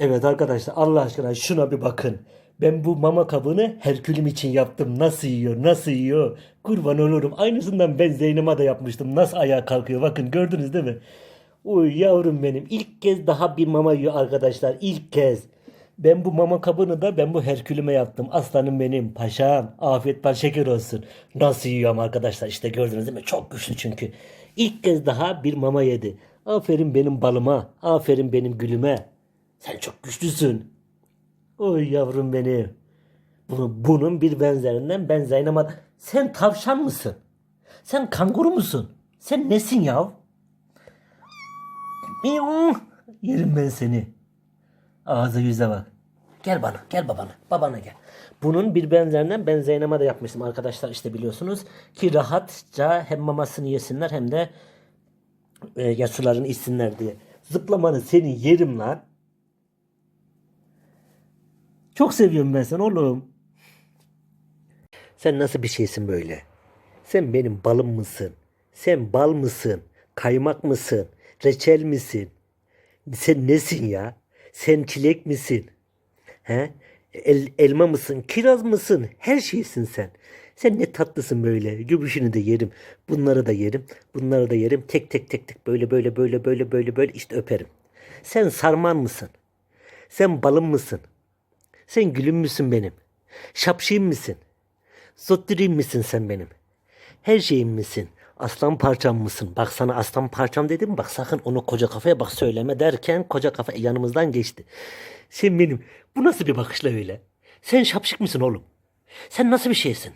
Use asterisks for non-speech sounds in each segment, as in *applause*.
Evet arkadaşlar Allah aşkına şuna bir bakın. Ben bu mama kabını Herkülüm için yaptım. Nasıl yiyor, nasıl yiyor? Kurban olurum. Aynısından ben Zeynep'e de yapmıştım. Nasıl ayağa kalkıyor? Bakın gördünüz değil mi? Uy yavrum benim. İlk kez daha bir mama yiyor arkadaşlar. İlk kez. Ben bu mama kabını da ben bu Herkülüme yaptım. Aslanım benim, paşam. Afiyet bal şeker olsun. Nasıl yiyorum arkadaşlar? İşte gördünüz değil mi? Çok güçlü çünkü. İlk kez daha bir mama yedi. Aferin benim balıma. Aferin benim gülüme. Sen çok güçlüsün. Oy yavrum benim. Bunu, bunun bir benzerinden ben Zeynep'e... Sen tavşan mısın? Sen kanguru musun? Sen nesin yav? Yerim ben seni. Ağza yüze bak. Gel bana, gel babana. Babana gel. Bunun bir benzerinden ben Zeynep'e de yapmıştım arkadaşlar işte biliyorsunuz. Ki rahatça hem mamasını yesinler hem de e, ya içsinler diye. Zıplamanı seni yerim lan. Çok seviyorum ben seni oğlum. Sen nasıl bir şeysin böyle? Sen benim balım mısın? Sen bal mısın? Kaymak mısın? Reçel misin? Sen nesin ya? Sen çilek misin? He? El- elma mısın? Kiraz mısın? Her şeysin sen. Sen ne tatlısın böyle. Gümüşünü de yerim. Bunları da yerim. Bunları da yerim. Tek tek tek tek böyle böyle böyle böyle böyle böyle işte öperim. Sen sarman mısın? Sen balım mısın? Sen gülüm müsün benim? Şapşıyım mısın? Zottiriyim misin sen benim? Her şeyim misin? Aslan parçam mısın? Bak sana aslan parçam dedim. Bak sakın onu koca kafaya bak söyleme derken koca kafa yanımızdan geçti. Sen benim. Bu nasıl bir bakışla öyle? Sen şapşık mısın oğlum? Sen nasıl bir şeysin?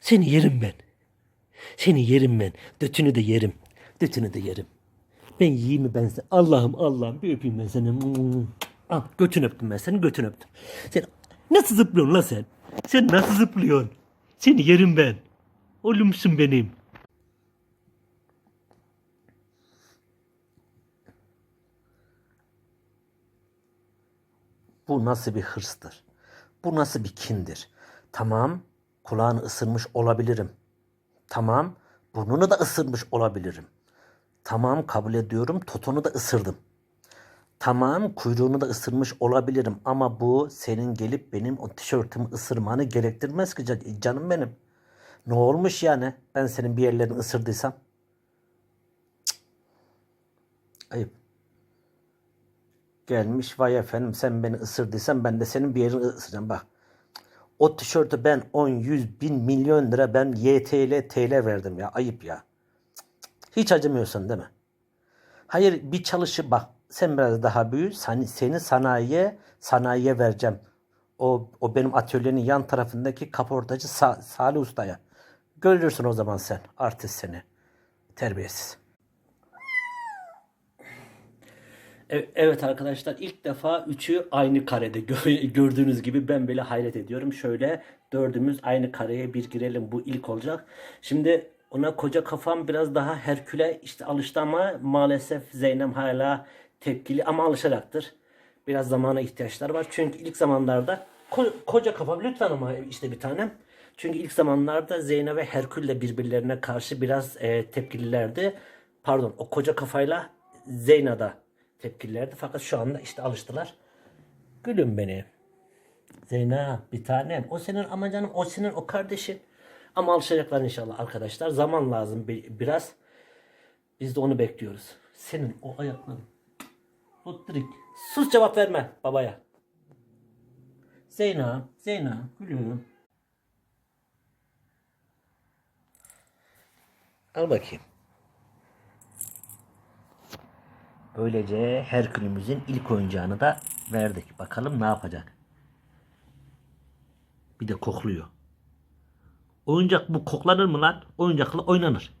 Seni yerim ben. Seni yerim ben. Dötünü de yerim. Dötünü de yerim. Ben yiyeyim mi ben seni? Allah'ım Allah'ım bir öpeyim ben seni. Al götünü öptüm ben senin götünü öptüm. Sen nasıl zıplıyorsun lan sen? Sen nasıl zıplıyorsun? Seni yerim ben. Oğlumsun benim. Bu nasıl bir hırstır? Bu nasıl bir kindir? Tamam, kulağını ısırmış olabilirim. Tamam, burnunu da ısırmış olabilirim. Tamam, kabul ediyorum, totonu da ısırdım. Tamam, kuyruğunu da ısırmış olabilirim ama bu senin gelip benim o tişörtümü ısırmanı gerektirmez ki can- canım benim. Ne olmuş yani ben senin bir yerlerini ısırdıysam? Cık. Ayıp. Gelmiş vay efendim sen beni ısırdıysan ben de senin bir yerini ısıracağım bak. O tişörtü ben 10, 100, bin, milyon lira ben YTL, TL verdim ya. Ayıp ya. Hiç acımıyorsun değil mi? Hayır bir çalışı bak sen biraz daha büyü seni, seni sanayiye sanayiye vereceğim. O, o benim atölyenin yan tarafındaki kaportacı Sa- Salih Usta'ya. Görürsün o zaman sen artist seni. Terbiyesiz. E- Evet arkadaşlar ilk defa üçü aynı karede Gö- *laughs* gördüğünüz gibi ben böyle hayret ediyorum. Şöyle dördümüz aynı kareye bir girelim bu ilk olacak. Şimdi ona koca kafam biraz daha Herkül'e işte alıştı ama maalesef Zeynep hala tepkili ama alışacaktır. Biraz zamana ihtiyaçları var. Çünkü ilk zamanlarda ko- koca kafam lütfen ama işte bir tanem. Çünkü ilk zamanlarda Zeynep ve Herkül de birbirlerine karşı biraz e, tepkililerdi. Pardon o koca kafayla Zeyna da tepkililerdi. Fakat şu anda işte alıştılar. Gülüm beni. Zeyna bir tanem. O senin ama canım o senin o kardeşin. Ama alışacaklar inşallah arkadaşlar. Zaman lazım bir- biraz. Biz de onu bekliyoruz. Senin o ayakların. Tutturik. Sus cevap verme babaya. Zeyna, Zeyna, gülüm. Al bakayım. Böylece Herkülümüzün ilk oyuncağını da verdik. Bakalım ne yapacak. Bir de kokluyor. Oyuncak bu koklanır mı lan? Oyuncakla oynanır.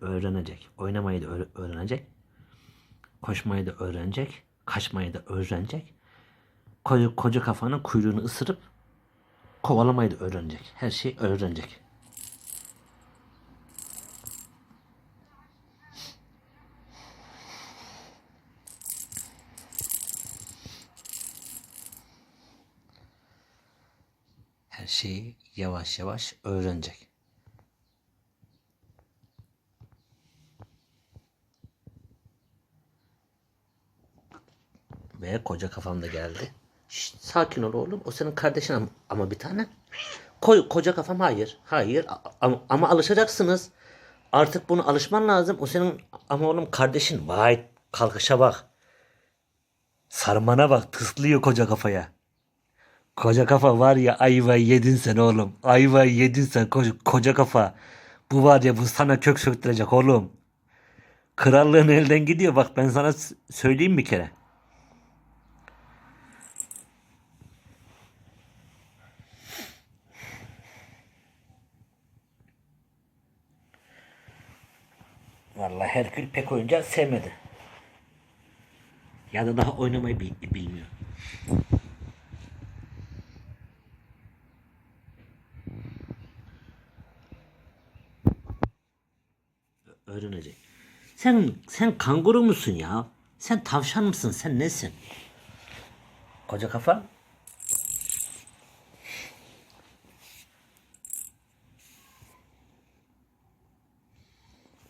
Öğrenecek. Oynamayı da öğre- öğrenecek. Koşmayı da öğrenecek. Kaçmayı da öğrenecek. Koca, koca kafanın kuyruğunu ısırıp kovalamayı da öğrenecek. Her şeyi öğrenecek. Her şeyi yavaş yavaş öğrenecek. Ve koca kafam da geldi. Şşt, sakin ol oğlum. O senin kardeşin ama, ama bir tane. Koy, koca kafam hayır. Hayır. Ama, ama alışacaksınız. Artık bunu alışman lazım. O senin ama oğlum kardeşin. Vay kalkışa bak. Sarmana bak. Tıslıyor koca kafaya. Koca kafa var ya ayvayı yedin sen oğlum. Ayvayı yedin sen koca, koca kafa. Bu var ya bu sana kök söktürecek oğlum. Krallığın elden gidiyor bak ben sana söyleyeyim bir kere. Vallahi Herkül pek oyuncağı sevmedi. Ya da daha oynamayı bil- bilmiyor. öğrenecek. Sen sen kanguru musun ya? Sen tavşan mısın? Sen nesin? Koca kafa.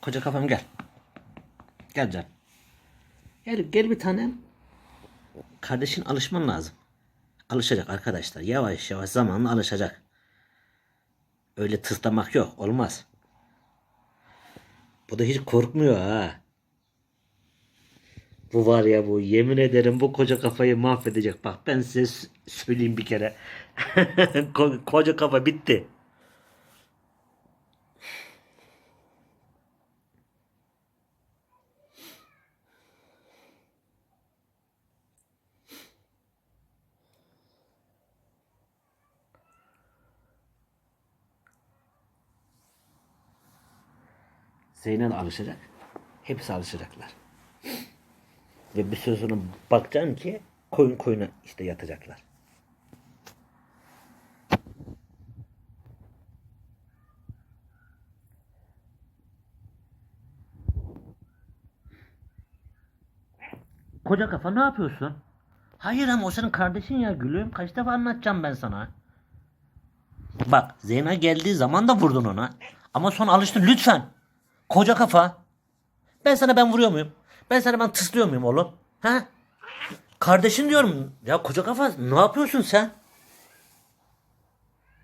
Koca kafam gel. Gel can. Gel, gel bir tanem. Kardeşin alışman lazım. Alışacak arkadaşlar. Yavaş yavaş zamanla alışacak. Öyle tıslamak yok. Olmaz. Bu da hiç korkmuyor ha. Bu var ya bu yemin ederim bu koca kafayı mahvedecek. Bak ben size söyleyeyim bir kere. *laughs* Ko- koca kafa bitti. Zeynel alışacak. Hepsi alışacaklar. Ve bir süre sonra bakacaksın ki koyun koyuna işte yatacaklar. Koca kafa ne yapıyorsun? Hayır ama o senin kardeşin ya gülüm. Kaç defa anlatacağım ben sana. Bak Zeyna geldiği zaman da vurdun ona. Ama sonra alıştın lütfen. Koca kafa. Ben sana ben vuruyor muyum? Ben sana ben tıslıyor muyum oğlum? Ha? Kardeşin diyorum. Ya koca kafa ne yapıyorsun sen?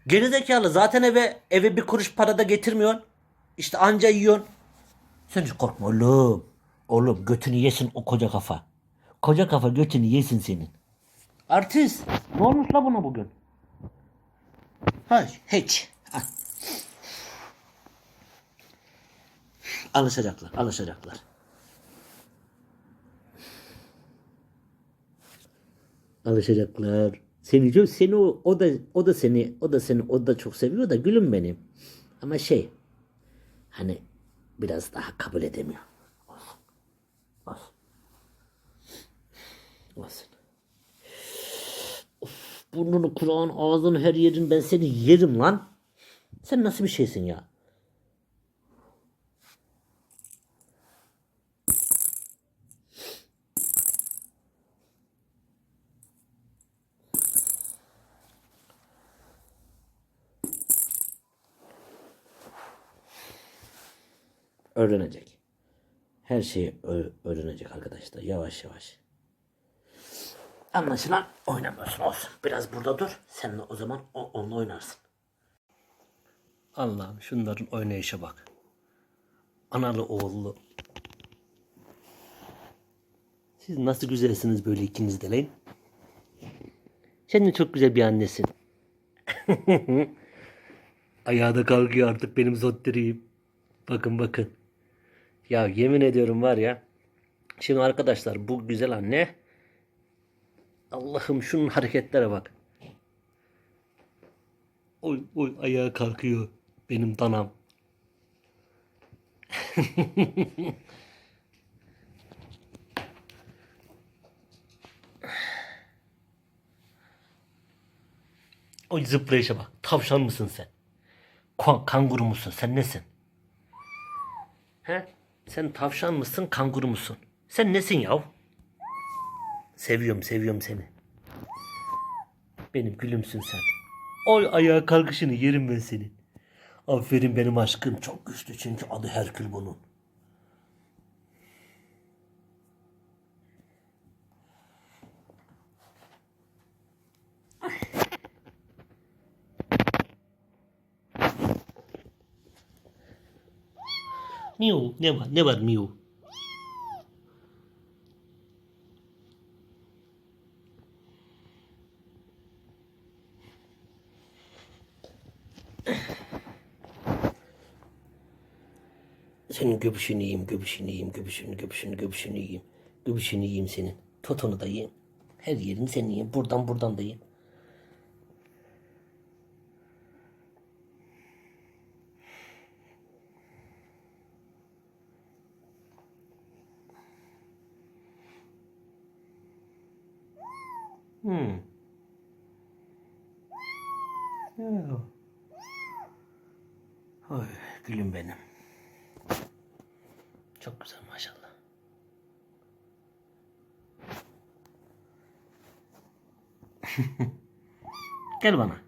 Gerizekalı zaten eve eve bir kuruş para da getirmiyorsun. İşte anca yiyorsun. Sen hiç korkma oğlum. Oğlum götünü yesin o koca kafa. Koca kafa götünü yesin senin. Artist. Ne olmuş la buna bugün? Hayır hiç. Ha. Alışacaklar, alışacaklar. Alışacaklar. Çok seni o, o da o da seni o da seni o da çok seviyor da gülüm benim. Ama şey hani biraz daha kabul edemiyor. Olsun. Olsun. Olsun. Of, burnunu, kulağın, ağzını, her yerin ben seni yerim lan. Sen nasıl bir şeysin ya? Öğrenecek. Her şeyi öğrenecek arkadaşlar yavaş yavaş. Anlaşılan oynamıyorsun olsun. Biraz burada dur. Sen de o zaman onunla oynarsın. Allah'ım şunların oynayışa bak. Analı oğullu. Siz nasıl güzelsiniz böyle ikiniz de lan? Sen de çok güzel bir annesin. *laughs* Ayağa da kalkıyor artık benim zottiriyim. Bakın bakın. Ya yemin ediyorum var ya. Şimdi arkadaşlar bu güzel anne. Allah'ım şunun hareketlere bak. Oy oy ayağa kalkıyor. Benim danam. *laughs* Oy zıplayışa bak. Tavşan mısın sen? Kanguru musun? Sen nesin? He? Sen tavşan mısın, kanguru musun? Sen nesin yav? Seviyorum, seviyorum seni. Benim gülümsün sen. Oy ayağa kalkışını yerim ben senin. Aferin benim aşkım. Çok güçlü çünkü adı Herkül bunun. Miu. Ne var? Ne var miu? Senin göbüşünü yiyeyim, göbüşünü yiyeyim, göbüşünü, göbüşünü, göbüşünü yiyeyim. Göbüşünü yiyeyim senin. Totonu da yiyeyim. Her yerini sen yiyeyim. Buradan buradan da yiyeyim. Hmm. Ya. Oy, gülüm benim. Çok güzel maşallah. *laughs* Gel bana.